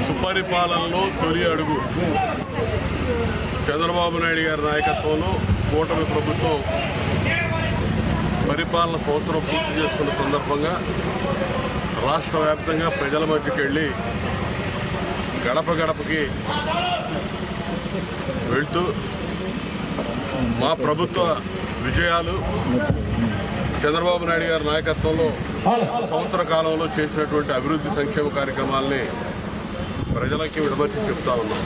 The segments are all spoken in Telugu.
సుపరిపాలనలో తొలి అడుగు. చంద్రబాబు నాయుడు గారి నాయకత్వంలో కూటమి ప్రభుత్వం పరిపాలన సంవత్సరం పూర్తి చేసుకున్న సందర్భంగా రాష్ట్ర వ్యాప్తంగా ప్రజల మధ్యకి వెళ్ళి గడప గడపకి వెళ్తూ మా ప్రభుత్వ విజయాలు చంద్రబాబు నాయుడు గారి నాయకత్వంలో సంవత్సర కాలంలో చేసినటువంటి అభివృద్ధి సంక్షేమ కార్యక్రమాల్ని ప్రజలకి విడమర్చి చెప్తా ఉన్నాం.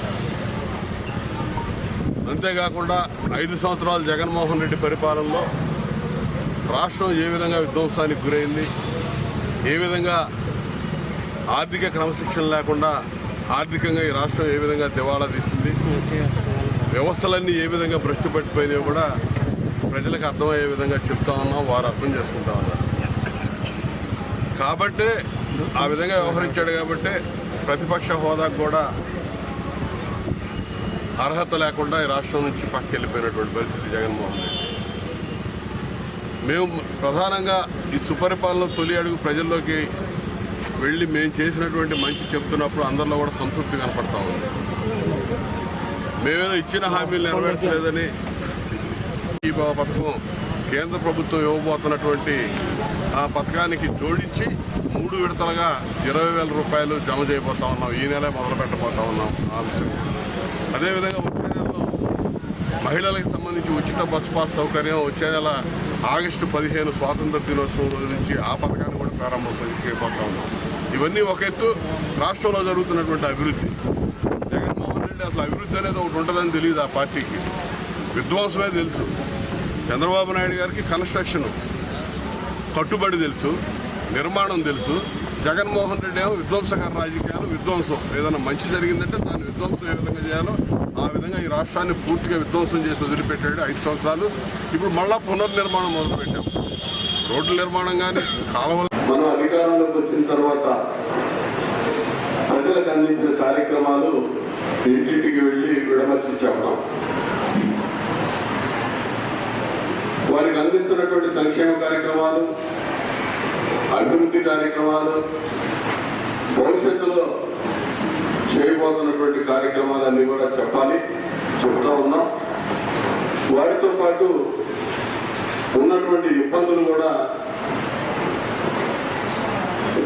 అంతేకాకుండా ఐదు సంవత్సరాలు జగన్మోహన్ రెడ్డి పరిపాలనలో రాష్ట్రం ఏ విధంగా విధ్వంసానికి గురైంది ఏ విధంగా ఆర్థిక క్రమశిక్షణ లేకుండా ఆర్థికంగా ఈ రాష్ట్రం ఏ విధంగా దివాళా తీసింది వ్యవస్థలన్నీ ఏ విధంగా భ్రష్టు పెట్టిపోయినాయో కూడా ప్రజలకు అర్థమయ్యే విధంగా చెప్తా ఉన్నాం వారు అర్థం చేసుకుంటా ఉన్నారు. కాబట్టి ఆ విధంగా వ్యవహరించాడు కాబట్టి ప్రతిపక్ష హోదా కూడా అర్హత లేకుండా ఈ రాష్ట్రం నుంచి పక్కకి వెళ్ళిపోయినటువంటి పరిస్థితి జగన్మోహన్ రెడ్డి. మేము ప్రధానంగా ఈ సుపరిపాలన తొలి అడుగు ప్రజల్లోకి వెళ్ళి మేము చేసినటువంటి మంచి చెప్తున్నప్పుడు అందరిలో కూడా సంతృప్తి కనపడతా ఉంది. మేమేదో ఇచ్చిన హామీలు నెరవేర్చలేదని ఈ పథకం కేంద్ర ప్రభుత్వం ఇవ్వబోతున్నటువంటి ఆ పథకానికి జోడించి మూడు విడతలుగా ఇరవై వేల రూపాయలు జమ చేయబోతా ఉన్నాం. ఈ నెలే మొదలు పెట్టబోతా ఉన్నాం. ఆలోచన అదేవిధంగా వచ్చే నెలలో మహిళలకు సంబంధించి ఉచిత బస్ పాస్ సౌకర్యం వచ్చే నెల ఆగస్టు పదిహేను స్వాతంత్ర దినోత్సవం రోజు నుంచి ఆ పథకాన్ని కూడా ప్రారంభం చేయబోతా ఉన్నాం. ఇవన్నీ ఒక ఎత్తు రాష్ట్రంలో జరుగుతున్నటువంటి అభివృద్ధి. జగన్మోహన్ రెడ్డి అసలు అభివృద్ధి అనేది ఒకటి ఉంటుందని తెలియదు ఆ పార్టీకి. విధ్వంసమే తెలుసు. చంద్రబాబు నాయుడు గారికి కన్స్ట్రక్షన్. కట్టుబడి తెలుసు నిర్మాణం తెలుసు. జగన్మోహన్ రెడ్డి ఏమో విధ్వంసకర రాజకీయాలు విధ్వంసం. ఏదైనా మంచి జరిగిందంటే దాన్ని విధ్వంసం ఏ విధంగా చేయాలో ఆ విధంగా ఈ రాష్ట్రాన్ని పూర్తిగా విధ్వంసం చేసి వదిలిపెట్టాడు ఐదు సంవత్సరాలు. ఇప్పుడు మళ్ళా పునర్నిర్మాణం మొదలుపెట్టాం. రోడ్ల నిర్మాణం కానీ కాలువలు మనం అధికారంలోకి వచ్చిన తర్వాత ప్రజలకు అందించిన కార్యక్రమాలు ఇంటింటికి వెళ్ళి విడమర్చి చెప్పడం. చేస్తున్నటువంటి సంక్షేమ కార్యక్రమాలు అభివృద్ధి కార్యక్రమాలు భవిష్యత్తులో చేయబోతున్నటువంటి కార్యక్రమాలన్నీ కూడా చెప్పాలి చెప్తా ఉన్నాం. వారితో పాటు ఉన్నటువంటి ఇబ్బందులు కూడా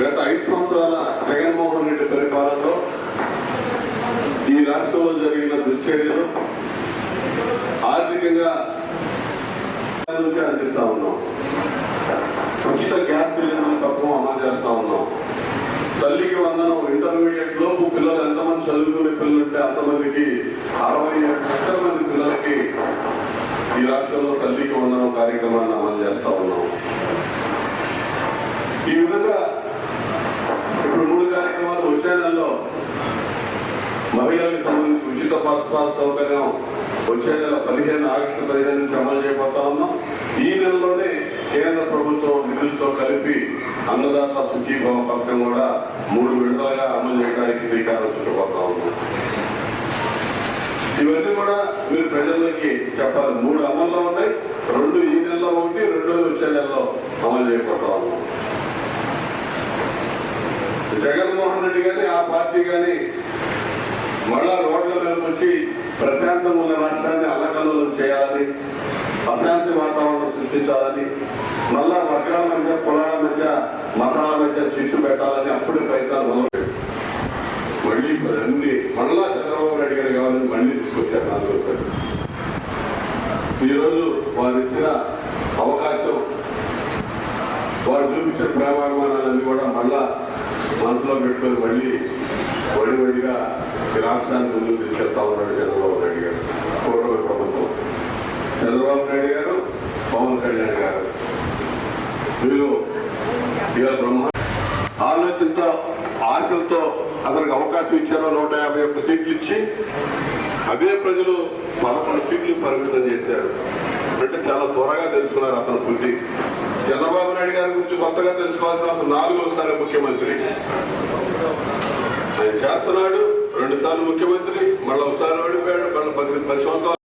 గత ఐదు సంవత్సరాల జగన్మోహన్ రెడ్డి పరిపాలనలో ఈ రాష్ట్రంలో జరిగిన దుశ్చర్యలు ఆర్థికంగా నుంచి అందిస్తా ఉన్నాం. ఉచిత గ్యాస్ సిలిండర్ పథకం అమలు చేస్తా ఉన్నాం. తల్లికి వందనం ఇంటర్మీడియట్ లోపు పిల్లలు ఎంతమంది చదువుకునే పిల్లలు ఉంటే అంతమందికి అరవై ఏడు లక్షల మంది పిల్లలకి ఈ రాష్ట్రంలో తల్లికి వందనం కార్యక్రమాన్ని అమలు చేస్తా ఉన్నాం. ఈ విధంగా ఇప్పుడు మూడు కార్యక్రమాలు వచ్చే నెలలో మహిళలకు సంబంధించి ఉచిత బస్ పాస్ సౌకర్యం వచ్చే నెల పదిహేను ఆగస్టు పదిహేను నుంచి అమలు చేయబోతా ఉన్నాం. ఈ నెలలోనే కేంద్ర ప్రభుత్వం నిధులతో కలిపి అన్నదాత సుఖీభవ పథకం కూడా మూడు విడతలుగా అమలు చేయడానికి శ్రీకారం చుట్టుపోతా ఉన్నాం. ఇవన్నీ కూడా మీరు ప్రజల్లోకి చెప్పాలి. మూడు అమల్లో ఉన్నాయి రెండు ఈ నెలలో ఒకటి రెండు వచ్చే నెలలో అమలు చేయబోతా ఉన్నాం. జగన్మోహన్ రెడ్డి కానీ ఆ పార్టీ కానీ మళ్ళా రోడ్ల మీద వచ్చి ప్రశాంతంగా ఉన్న రాష్ట్రాన్ని అల్లకల్లోలం చేయాలని అశాంతి వాతావరణం సృష్టించాలని మళ్ళా వర్గాల మధ్య కులాల మధ్య మతాల మధ్య చిచ్చు పెట్టాలని అప్పుడే ప్రయత్నాలు మొదలు మళ్ళీ అన్ని మళ్ళా చంద్రబాబు నాయుడు గారు కావాలని మళ్ళీ తీసుకొచ్చారు నాలుగు ఈరోజు వారు ఇచ్చిన అవకాశం వారు చూపించిన ప్రేమాభిమానాలన్నీ కూడా మళ్ళా మనసులో పెట్టుకొని మళ్ళీ వడి వడిగా ఈ రాష్ట్రాన్ని ముందుకు తీసుకెళ్తా ఉన్నాడు చంద్రబాబు నాయుడు గారు. కూటమి ప్రభుత్వం. చంద్రబాబు నాయుడు గారు పవన్ కళ్యాణ్ గారు. వీళ్ళు ఇక బ్రహ్మ ఆలోచనతో ఆశలతో అతనికి అవకాశం ఇచ్చారో నూట యాభై ఒక్క సీట్లు ఇచ్చి అదే ప్రజలు పదకొండు సీట్లు పరిమితం చేశారు. అంటే చాలా త్వరగా తెలుసుకున్నారు అతను బుద్ధి. చంద్రబాబు నాయుడు గారి గురించి కొత్తగా తెలుసుకోవాల్సిన నాలుగోసారి ముఖ్యమంత్రి. ఆయన చేస్తున్నాడు. రెండు సార్లు ముఖ్యమంత్రి మళ్ళీ ఒకసారి ఓడిపోయాడు. మళ్ళీ పది పది సంవత్సరాలు